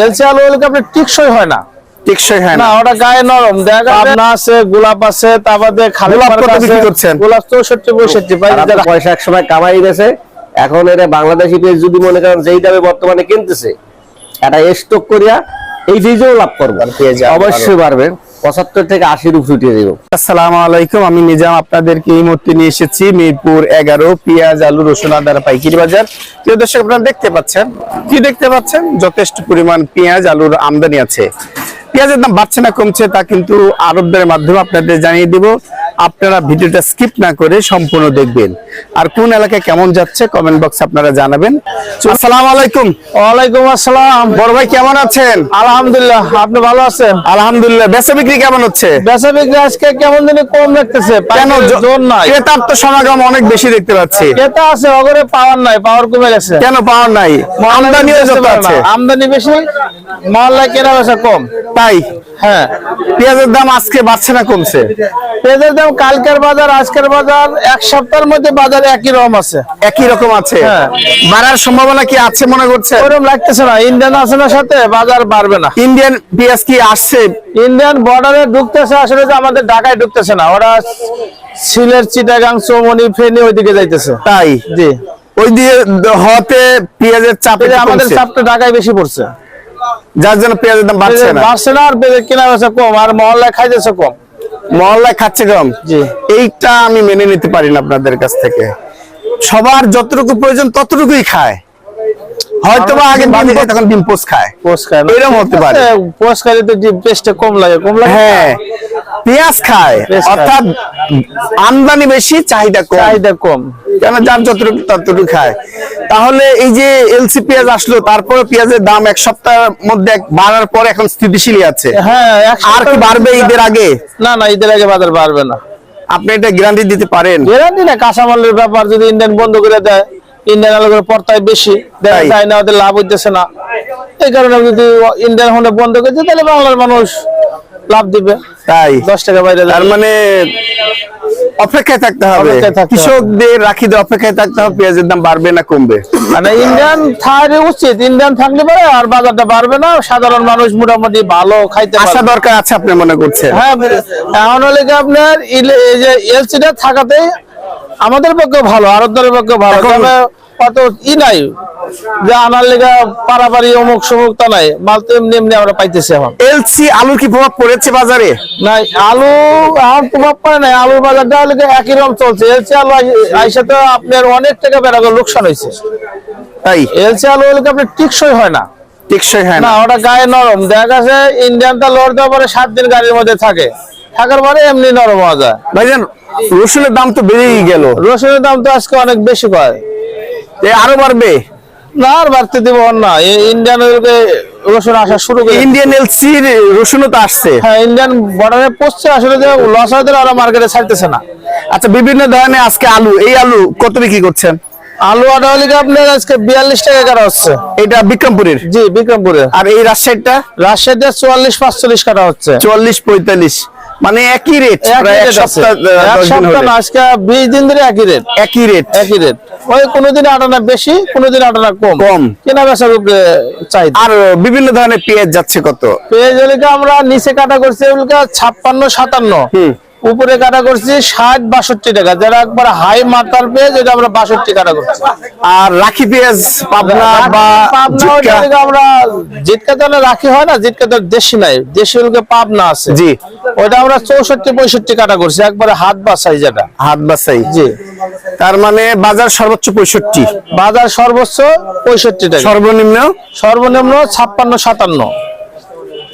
LC আলু হলে আপনার টিকসই হয় না? টেকসই হয় না। না ওটা গায়ে নরম। দেখা আছে গোলাপ আছে তারপরে খালি বিক্রি করছেন? গোলাপ চৌষট্টি পঁয়ষট্টি আর আপনার পয়সা এক সময় কামাই গেছে এখন এরা বাংলাদেশি পেঁয়াজ যদি মনে করেন যেই দামে বর্তমানে কিনতেছে এটা স্টক করিয়া এই ফিজেও লাভ করবেন। অবশ্যই পারবেন পঁচাত্তর থেকে দেবো। আসসালামু আলাইকুম, আমি নিজাম, আপনাদেরকে এই মুহূর্তে নিয়ে এসেছি মিরপুর এগারো পেঁয়াজ, আলু, রসুন আদার পাইকারি বাজার। প্রিয় দর্শক, আপনারা দেখতে পাচ্ছেন? কি দেখতে পাচ্ছেন? যথেষ্ট পরিমাণ পেঁয়াজ, আলুর আমদানি আছে। পেঁয়াজের দাম বাড়ছে না, কমছে, তা কিন্তু আরবদের মাধ্যমে আপনাদের জানিয়ে দিব। আপনারা ভিডিওটা স্কিপ না করে সম্পূর্ণ দেখবেন। আর কোন এলাকায় কেমন যাচ্ছে কমেন্ট বক্সে আপনারা জানাবেন। আসসালামু আলাইকুম। ওয়ালাইকুম আসসালাম। বড় ভাই কেমন আছেন? আলহামদুলিল্লাহ আপনি ভালো আছেন? আলহামদুলিল্লাহ। বেচা বিক্রি কেমন হচ্ছে? বেচা বিক্রি আজকে কেমন দিনে কম রাখতেছে কেন জোর নাই। ক্রেতার তো সমাগম অনেক বেশি দেখতে পাচ্ছি। ক্রেতা আছে অগরে পাওয়ার নাই পাওয়ার কমে গেছে। কেন পাওয়ার নাই? আমদানিও যত আছে। আমদানি বেশি মহল্লায় কেনা বেচা কম। তাই? হ্যাঁ। পেঁয়াজের দাম আজকে বাড়ছে না কমছে? পেঁয়াজের দাম কালকের বাজার আজকের বাজার এক সপ্তাহের মধ্যে বাজার একই রকম আছে। একই রকম আছে? হ্যাঁ। বাড়ার সম্ভাবনা কি আছে মনে করছে? ওরকম লাগতেছে না ইন্ডিয়ান আছে না সাথে বাজার বাড়বে না। ইন্ডিয়ান পেঁয়াজ কি আসছে? ইন্ডিয়ান বর্ডারে ঢুকতেছে আসলে যে আমাদের ঢাকায় ঢুকতেছে না ওরা সিলেট চিটাগাং চৌমনি ফেনী ওইদিকে যাইতেছে। তাই? জি। ওই দিয়ে হতে পেঁয়াজের চাপ আমাদের আমাদের চাপটা ঢাকায় বেশি পড়ছে। যার জন্য পেঁয়াজের দাম বাড়ছে না। বাড়ছে না আর পেঁয়াজের কেনা বেচা কম আর মহল্লায় খাইতেছে কম। মহল্লায় খাচ্ছে কম। এইটা আমি মেনে নিতে পারি না আপনাদের কাছ থেকে। সবার যতটুকু প্রয়োজন ততটুকুই খায়। হয়তো বা আগে ডিম তখন ডিম পোস্ট খায়। পোস্ট খায়। এরকম হতে পারে। পোস্ট খাইলে তো পেস্টে কম লাগে কম লাগে। হ্যাঁ। পেঁয়াজ খায় অর্থাৎ আমদানি বেশি চাহিদা কম। চাহিদা কম। কেন যার যতটুকু ততটুকু খায়। তাহলে এই যে এলসি পেঁয়াজ আসলো তারপরে পেঁয়াজের দাম এক সপ্তাহের মধ্যে বাড়ার পর এখন স্থিতিশীলই আছে। হ্যাঁ আর কি বাড়বে ঈদের আগে? না না ঈদের আগে বাজার বাড়বে না। আপনি এটা গ্যারান্টি দিতে পারেন? গ্যারান্টি না কাঁচামালের ব্যাপার যদি ইন্ডিয়ান বন্ধ করে দেয় ইন্ডিয়ান আলোকের পর্তায় বেশি দেখা যায় না ওদের লাভ হইতেছে না। এই কারণে যদি ইন্ডিয়ান হলে বন্ধ করে দেয় তাহলে বাংলার মানুষ লাভ দিবে। তাই? দশ টাকা বাইরে তার মানে অপেক্ষায় থাকতে হবে। কৃষকদের রাখি দিয়ে অপেক্ষায় থাকতে হবে পেঁয়াজের দাম বাড়বে না কমবে? মানে ইন্ডিয়ান থাকলে উচিত। ইন্ডিয়ান থাকলে পারে আর বাজারটা বাড়বে না। সাধারণ মানুষ মোটামুটি ভালো খাইতে আসা দরকার আছে আপনি মনে করছেন? হ্যাঁ এখন হলে কি আপনার এই যে এলসিটা থাকাতে আমাদের পক্ষে ভালো আরবদের পক্ষে ভালো। তবে অত ই নাই। যে আনার লেগা পারাপারি অমুক সমুক তা নাই মাল তো এমনি এমনি আমরা পাইতেছি এখন। এলসি আলুর কি প্রভাব পড়েছে বাজারে? আলু এখন প্রভাব পড়ে নাই আলুর বাজারটা হলে একই রকম চলছে। এলসি আলু আইসা তো আপনার অনেক টাকা লোকসান হয়েছে তাই? এলসি আলু হলে আপনার টিকসই হয় না? টেকসই হয় না। ওটা গায়ে নরম। দেখা গেছে ইন্ডিয়ানটা লোড দেওয়ার পরে সাত দিন গাড়ির মধ্যে থাকে। থাকার পরে এমনি নরম হওয়া যায়। ভাইজান রসুনের দাম তো বেড়েই গেল। রসুনের দাম তো আজকে অনেক বেশি এ আরও বাড়বে। না আর বাড়তে দিব না। ইন্ডিয়ান রসুন আসা শুরু করে ইন্ডিয়ান এলসি রসুনও তো আসছে। হ্যাঁ ইন্ডিয়ান বর্ডারে পড়ছে আসলে যে লস হয়ে ওরা মার্কেটে ছাড়তেছে না। আচ্ছা বিভিন্ন ধরনের আজকে আলু এই আলু কত বিক্রি করছেন? আলু আপনার আজকে বিয়াল্লিশ টাকা কাটা হচ্ছে। এটা বিক্রমপুরের? জি বিক্রমপুরে। আর এই রাজশাহীটা রাজশাহীতে চুয়াল্লিশ পাঁচচল্লিশ কাটা হচ্ছে। চুয়াল্লিশ পঁয়তাল্লিশ। মানে একই রেট এক সপ্তাহ আজকে বিশ দিন ধরে একই রেট একই রেট একই রেট ওই কোনোদিন আটানা বেশি কোনোদিন আটানা কম। কম। কেনা বেচার উপরে চাই। আর বিভিন্ন ধরনের পেঁয়াজ যাচ্ছে কত? পেঁয়াজ এলাকা আমরা নিচে কাটা করছি ওগুলো ছাপ্পান্ন সাতান্ন। হুম। উপরে কাটা করছি ষাট বাষট্টি টাকা। যারা একবার হাই মাতার পেঁয়াজ এটা আমরা বাষট্টি কাটা করছি। আর রাখি পেঁয়াজ পাবনা বা আমরা জিটকা তো রাখি হয় না জিটকা তো দেশি নাই। দেশি হলকে পাবনা আছে। জি। ওটা আমরা চৌষট্টি পঁয়ষট্টি কাটা করছি একবারে হাত বাসাই যেটা। হাত বাসাই জি। তার মানে বাজার সর্বোচ্চ পঁয়ষট্টি। বাজার সর্বোচ্চ পঁয়ষট্টি টাকা। সর্বনিম্ন? সর্বনিম্ন ছাপ্পান্ন সাতান্ন।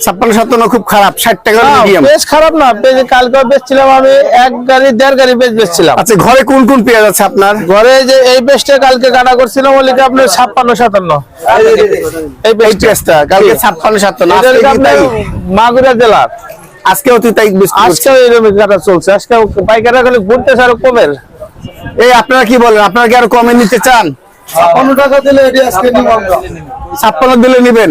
ছাপ্পান্ন সাতান্ন খুব খারাপ ষাট টাকা মিডিয়াম পেঁয়াজ খারাপ না পেঁয়াজ কালকে বেচছিলাম আমি এক গাড়ি দেড় গাড়ি পেঁয়াজ বেচছিলাম। আচ্ছা ঘরে কোন কোন পেঁয়াজ আছে আপনার? ঘরে যে এই পেঁয়াজটা কালকে কাটা করছিলাম ওই লিখে আপনার ছাপ্পান্ন সাতান্ন। এই পেঁয়াজটা। কালকে ছাপ্পান্ন সাতান্ন? মাগুরা জেলার। আজকেও তুই তাই করছিস? এরকম কাটা চলছে আজকে পাইকারা খালি ঘুরতেছে আরও কমের। এই আপনারা কি বলেন আপনারা কি আরও কমে নিতে চান? ছাপ্পান্ন টাকা দিলে ছাপ্পান্ন দিলে নিবেন?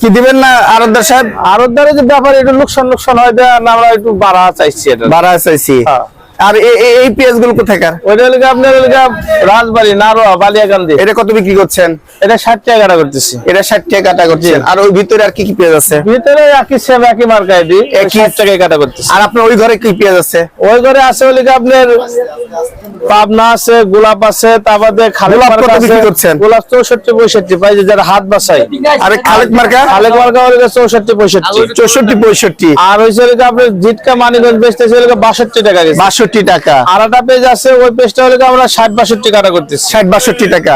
কি দিবেন না আরদার সাহেব? আরদারে যে ব্যাপার একটু লোকসান লোকসান হয় আমরা একটু বাড়া চাইছি এটা। বাড়া চাইছি। হ্যাঁ। আর এই পেঁয়াজগুলো কোথাকার ওইটা হলো আপনার হলো গিয়ে রাজবাড়ি নারোয়া বালিয়াকান্দি এটা কত বিক্রি করছেন? এটা ষাট টাকা কাটা করতেছি। এটা ষাট টাকা কাটা করছেন। আর ওই ভিতরে আর কি কি পেঁয়াজ আছে? ভিতরে একই সেম একই মার্কায় দিই একই- টাকায় কাটা করতেছি। আর আপনার ওই ঘরে কি পেঁয়াজ আছে? ওই ঘরে আছে হলো আপনার পাবনা আছে গোলাপ আছে তারপরে খালেক গোলাপ মার্কা আছে। করছেন? গোলাপ চৌষট্টি পঁয়ষট্টি পাই যে যারা হাত বাসায় আরে খালেক মার্কা? খালেক মার্কা হলো চৌষট্টি পঁয়ষট্টি। চৌষট্টি পঁয়ষট্টি। আর হয়েছে আপনার জিটকা মানিগঞ্জ বেচতেছে হলো বাষট্টি টাকা গেছে বাষট্টি টাকা। আর একটা পেজ আছে ওই পেজটা হলো আমরা ষাট বাষট্টি কাটা করতেছি। ষাট বাষট্টি টাকা।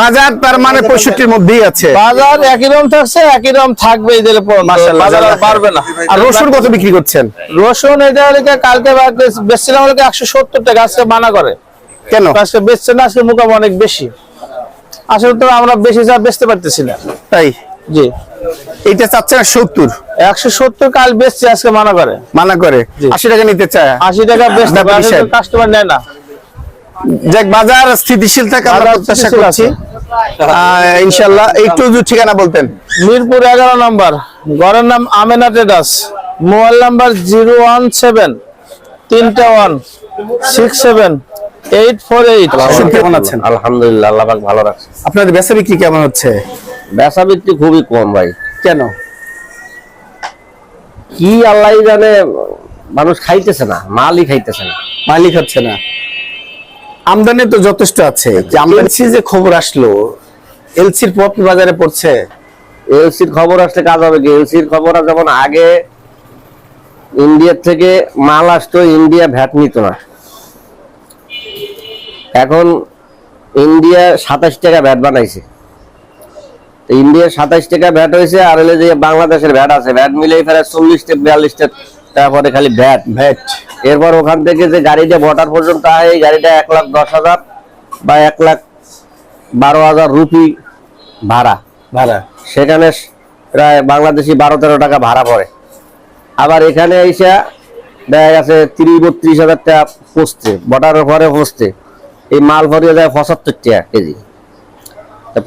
বাজার তার মানে পঁয়ষট্টির মধ্যেই আছে। বাজার একই রকম থাকছে একই রকম থাকবে বাজার আর না। আর রসুন কত বিক্রি করছেন? রসুন এটা কালকে বেচছিলাম হলো একশো সত্তর টাকা আজকে মানা করে। কেন? আজকে বেচছে না আজকে মোকাম অনেক বেশি। আসলে তো আমরা বেশি যা বেচতে পারতেছি না। তাই? জি। এইটা চাচ্ছে না সত্তর। একশো সত্তর কাল বেচছে আজকে মানা করে। মানা করে? আশি টাকা নিতে চায়? আশি টাকা বেচতে কাস্টমার নেয় না। যাক বাজার স্থিতিশীল থাকে আমরা প্রত্যাশা করছি। ইনশাল্লাহ একটু যদি ঠিকানা বলতেন। মিরপুর এগারো নম্বর ঘরের নাম Amena traders. Mobile number zero one seven তিনটা one six seven eight four eight. কেমন আছেন? আলহামদুলিল্লাহ আল্লাহ ভালো রাখছে। আপনাদের বেচা বিক্রি কেমন হচ্ছে? বেচা বিক্রি খুবই কম ভাই। কেন? কি আল্লাহ জানে মানুষ খাইতেছে না মালই খাইতেছে না। মালিক হচ্ছে না। আমদানি তো যথেষ্ট আছে যে আমদানি যে খবর আসলো এলসির পথ বাজারে পড়ছে। এলসির খবর আসলে কাজ হবে কি? এলসির খবর যেমন আগে ইন্ডিয়ার থেকে মাল আসতো ইন্ডিয়া ভ্যাট নিত না। এখন ইন্ডিয়া সাতাশ টাকা ভ্যাট বানাইছে। ইন্ডিয়ার সাতাইশ টাকা ভ্যাট হয়েছে আর হলে যে বাংলাদেশের ভ্যাট আছে। ভ্যাট মিলে ফেরে চল্লিশটা বিয়াল্লিশটা তারপরে খালি ভ্যাট ভ্যাট এরপর ওখান থেকে যে গাড়িটা বটার পর্যন্ত হয় এই গাড়িটা এক লাখ দশ হাজার বা এক লাখ বারো হাজার রুপি ভাড়া। ভাড়া। সেখানে প্রায় বাংলাদেশি বারো তেরো টাকা ভাড়া পড়ে। আবার এখানে এসে দেখা গেছে তিরিশ বত্রিশ হাজার টাকা পচতে বটারের পরে পচতে এই মাল ভরিয়ে যায় পঁচাত্তর টাকা কেজি।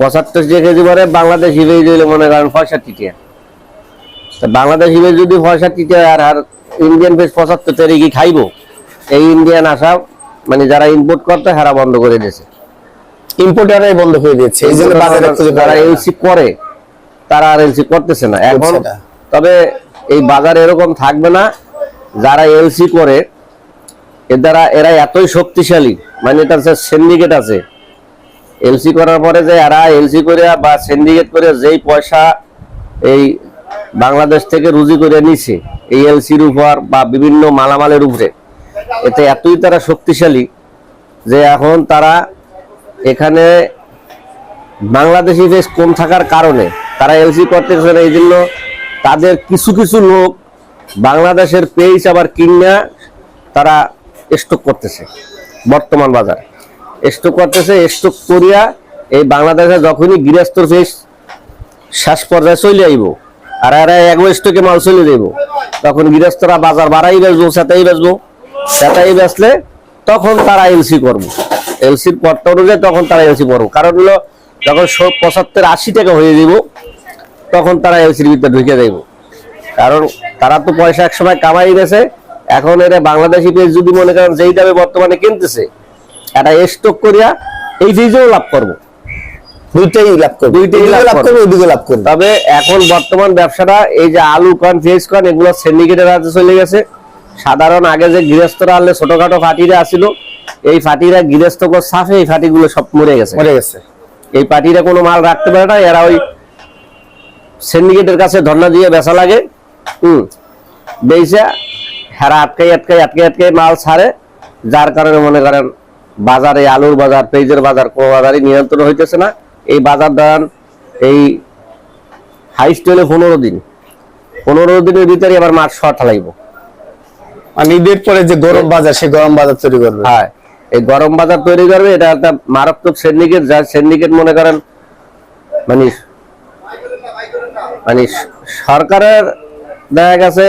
পঁচাত্তর টাকা কেজি পরে বাংলাদেশ হিসেবে দিলে মনে করেন পঁয়ষট্টি টাকা তা বাংলাদেশ হিসেবে যদি পঁয়ষট্টি টাকা আর আর ইন্ডিয়ান ফেস পঁচাত্তর টাকা কি খাইবো এই ইন্ডিয়ান আসা মানে যারা ইম্পোর্ট করতে হেরা বন্ধ করে দিয়েছে। ইম্পোর্টারাই বন্ধ হয়ে দিয়েছে এই জন্য যারা এলসি করে তারা আর এলসি করতেছে না। এখন তবে এই বাজার এরকম থাকবে না যারা এলসি করে এর দ্বারা এরা এতই শক্তিশালী মানে এটা সিন্ডিকেট আছে। এলসি করার পরে যে এরা এলসি করিয়া বা সিন্ডিকেট করে যেই পয়সা এই বাংলাদেশ থেকে রুজি করে নিছে, এই এলসির উপর বা বিভিন্ন মালামালের উপরে, এতে এতই তারা শক্তিশালী যে এখন তারা এখানে বাংলাদেশি বেশ কম থাকার কারণে তারা এলসি করতেছে না এই জন্য তাদের কিছু কিছু লোক বাংলাদেশের পেজ আবার কিনা তারা স্টক করতেছে, বর্তমান বাজার। স্টক করতেছে, স্টক করিয়া এই বাংলাদেশে যখনই গৃহস্থর পেজ শেষ পর্যায়ে চলে আইব, আর এরা এক স্টকে মাল চলে দেব তখন গৃহস্থরা বাজার বাড়াই বেচবো, সেটাই বেচবো, সেটাই বেচলে তখন তারা এলসি করব। এলসির পরটা অনুযায়ী তখন তারা এলসি করব। কারণ হলো, যখন পঁচাত্তর আশি টাকা হয়ে দিব তখন তারা এলসির ভিতরে ঢুকে দেব কারণ তারা তো পয়সা একসময় কামাই গেছে, এখন এরা বাংলাদেশি পেজ যদি মনে করেন যেই দামে বর্তমানে কিনতেছে এটা স্টক করিয়া এই ফিজেও লাভ করব। দুইটাই লাভ করবে। দুইটাই লাভ লাভ করবে। করবে লাভ করবে। তবে এখন বর্তমান ব্যবসাটা এই যে আলু কন কন এগুলো সিন্ডিকেটের হাতে চলে গেছে। সাধারণ আগে যে গৃহস্থরা আনলে ছোটখাটো ফাটিরা আসিল এই ফাটিরা গৃহস্থ সাফে এই ফাটিগুলো সব মরে গেছে। মরে গেছে। এই পার্টিরা কোনো মাল রাখতে পারে না এরা ওই সিন্ডিকেটের কাছে ধর্ণা দিয়ে বেচা লাগে। হুম বেচা হেরা আটকাই আটকাই আটকে আটকাই মাল ছাড়ে যার কারণে মনে করেন বাজারে আলুর বাজার পেঁয়াজের বাজার কোনো বাজারই নিয়ন্ত্রণ হইতেছে না। এই বাজার দান এই হাইস্ট হলে পনেরো দিন। পনেরো দিনের ভিতরে আবার মাঠ শর্ট লাগবো মানে ঈদের পরে যে গরম বাজার সেই গরম বাজার তৈরি করবে? হ্যাঁ এই গরম বাজার তৈরি করবে এটা একটা মারাত্মক সিন্ডিকেট যার সিন্ডিকেট মনে করেন মানে মানে সরকারের দেখা গেছে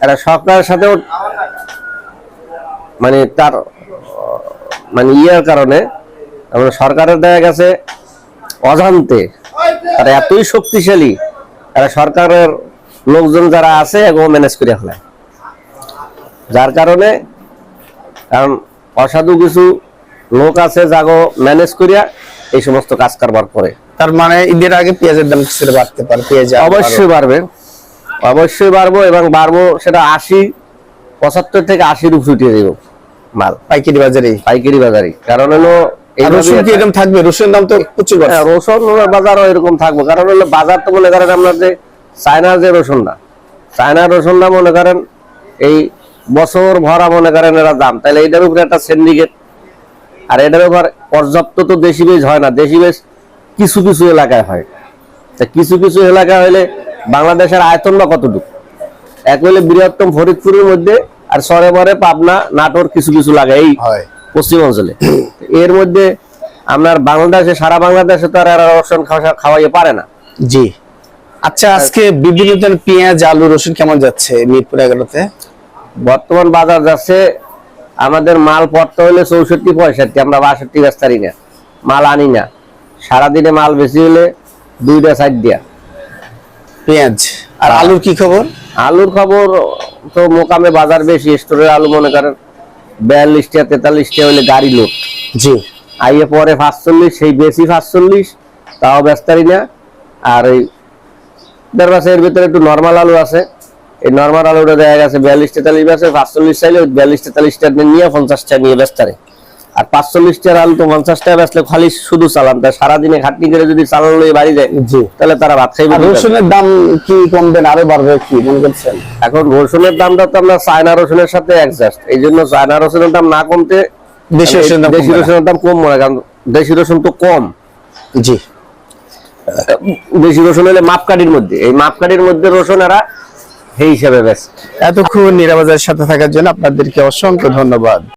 একটা সরকারের সাথেও মানে তার মানে ইয়ের কারণে আমরা সরকারের দেখা গেছে অজান্তে তারা এতই শক্তিশালী তারা সরকারের লোকজন যারা আছে এগুলো ম্যানেজ করে ফেলায় যার কারণে কারণ অসাধু কিছু লোক আছে যাগো ম্যানেজ করিয়া এই সমস্ত কাজ কারবার করে। তার মানে ঈদের আগে পেঁয়াজের দাম কিছুটা বাড়তে পারে পেঁয়াজ অবশ্যই বাড়বে। অবশ্যই বাড়বো এবং বাড়বো সেটা আশি পঁচাত্তর থেকে আশির উপরে উঠিয়ে দেবো। মাল। পাইকারি বাজারে পাইকারি বাজারি কারণ হলো রসুন কি এরকম থাকবে? রসুন দাম তো প্রচুর হ্যাঁ, রসুন বাজারও এরকম থাকব। কারণ হলো বাজার তো মনে করেন আপনার যে চায়নার যে রসুনটা চায়নার রসুনটা মনে করেন এই বছর ভরা মনে করেন এরা দাম। তাহলে এটার উপরে একটা সিন্ডিকেট আর এটার উপর পর্যাপ্ত তো দেশি বীজ হয় না। দেশি বেশ কিছু কিছু এলাকায় হয়। তা কিছু কিছু এলাকায় হলে বাংলাদেশের আয়তন বা কতটুকু? এক হলে বৃহত্তম ফরিদপুরের মধ্যে আর সরে বরে পাবনা নাটোর কিছু কিছু লাগে এই পশ্চিম অঞ্চলে এর মধ্যে আপনার বাংলাদেশে সারা বাংলাদেশে তো আর রসুন খাওয়া- খাওয়াইতে পারে না। জি। আচ্ছা আজকে বিভিন্ন পেঁয়াজ আলু রসুন কেমন যাচ্ছে মিরপুর এগারোতে? বর্তমান বাজার যাচ্ছে আমাদের মাল পড়তে হলে চৌষট্টি পঁয়ষট্টি আমরা বাষট্টি বেচতারি না। মাল আনি না। সারাদিনে মাল বেশি হলে দুইটা সাইড দিয়া পেঁয়াজ। আর। আলুর কি খবর? আলুর খবর তো মোকামে বাজার বেশি স্টোরের আলু মনে করেন বিয়াল্লিশটা তেতাল্লিশটা হলে গাড়ি লোক জি। আইয়ে পরে পাঁচচল্লিশ সেই বেশি পাঁচচল্লিশ তাও ব্যস্তারি না। আর ওই দেড় এর ভিতরে একটু নর্মাল আলু আছে। এই নর্মাল আলুটা দেখা গেছে বিয়াল্লিশ তেতাল্লিশ আছে পাঁচচল্লিশ চাইলে বিয়াল্লিশ তেতাল্লিশটা নিয়ে পঞ্চাশটা নিয়ে বেচতারে আর পাঁচচল্লিশটার আলু তো পঞ্চাশটা বেচলে খালি শুধু চালান। তাই সারাদিনে খাটনি করে যদি চালান লয়ে বাড়ি যায় জি। তাহলে তারা ভাত খাইবে? রসুনের দাম কি কমবেন আরও বাড়বে কি মনে করছেন? এখন রসুনের দামটা তো আমরা চায়না রসুনের সাথে অ্যাডজাস্ট এই জন্য চায়না রসুনের দাম না কমতে দেশি রসুনের দাম কম মনে হয়, কারণ দেশি রসুন তো কম। জি। দেশি রসুন হলে মাপকাঠির মধ্যে। এই মাপকাঠির মধ্যে রসুন এরা সেই হিসাবে বেশ এতক্ষণ নিরাপদের সাথে থাকার জন্য আপনাদেরকে অসংখ্য ধন্যবাদ।